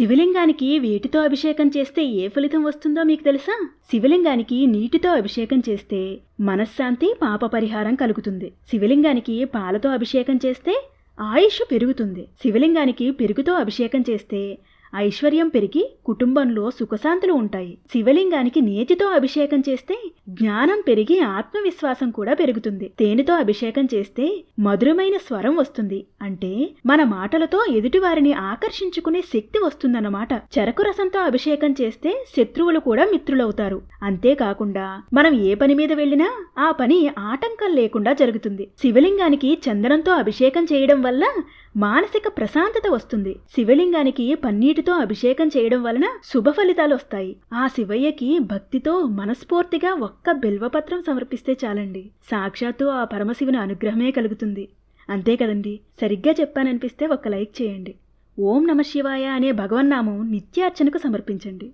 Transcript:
శివలింగానికి వేటితో అభిషేకం చేస్తే ఏ ఫలితం వస్తుందో మీకు తెలుసా? శివలింగానికి నీటితో అభిషేకం చేస్తే మనశ్శాంతి పాప పరిహారం కలుగుతుంది. శివలింగానికి పాలతో అభిషేకం చేస్తే ఆయుష్ పెరుగుతుంది. శివలింగానికి పెరుగుతో అభిషేకం చేస్తే ఐశ్వర్యం పెరిగి కుటుంబంలో సుఖశాంతులు ఉంటాయి. శివలింగానికి నేతితో అభిషేకం చేస్తే జ్ఞానం పెరిగి ఆత్మవిశ్వాసం కూడా పెరుగుతుంది. తేనెతో అభిషేకం చేస్తే మధురమైన స్వరం వస్తుంది. అంటే మన మాటలతో ఎదుటివారిని ఆకర్షించుకునే శక్తి వస్తుందన్నమాట. చెరకు రసంతో అభిషేకం చేస్తే శత్రువులు కూడా మిత్రులవుతారు. అంతేకాకుండా మనం ఏ పని మీద వెళ్ళినా ఆ పని ఆటంకం లేకుండా జరుగుతుంది. శివలింగానికి చందనంతో అభిషేకం చేయడం వల్ల మానసిక ప్రశాంతత వస్తుంది. శివలింగానికి నీటితో అభిషేకం చేయడం వలన శుభ ఫలితాలు వస్తాయి. ఆ శివయ్యకి భక్తితో మనస్ఫూర్తిగా ఒక్క బిల్వపత్రం సమర్పిస్తే చాలండి. సాక్షాత్తు ఆ పరమశివుని అనుగ్రహమే కలుగుతుంది. అంతే కదండి. సరిగ్గా చెప్పాననిపిస్తే ఒక్క లైక్ చేయండి. ఓం నమ శివాయ అనే భగవన్నామం నిత్యార్చనకు సమర్పించండి.